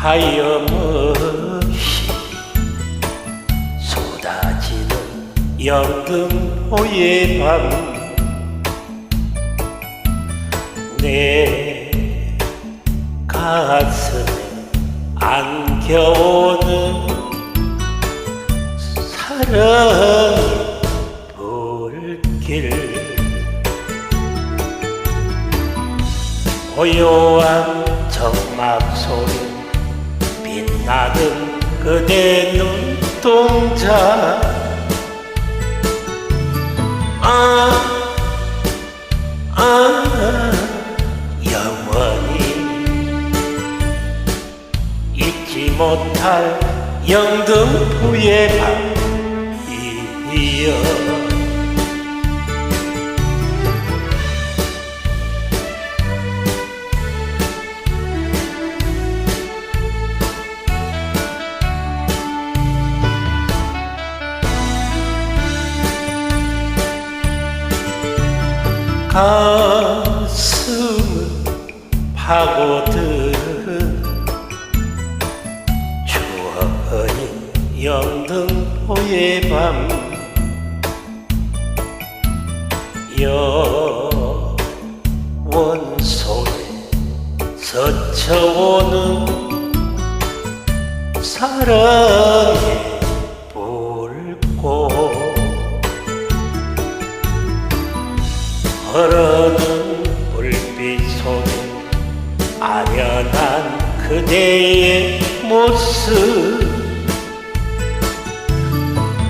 하염없이 쏟아지는 영등포의 밤. 내 가슴에 안겨오는 사랑의 불길. 고요한 정막 소리 빛나는 그대 눈동자. 아, 아, 영원히 잊지 못할 영등포의 밤이여 가슴을 파고든 추억인 영등포의 밤. 여원 속에 스쳐오는 사랑의 흐르는 불빛 속에 아련한 그대의 모습.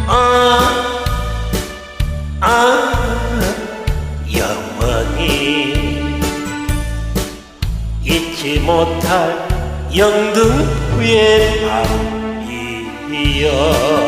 아, 아, 영원히 잊지 못할 영등포의 밤이여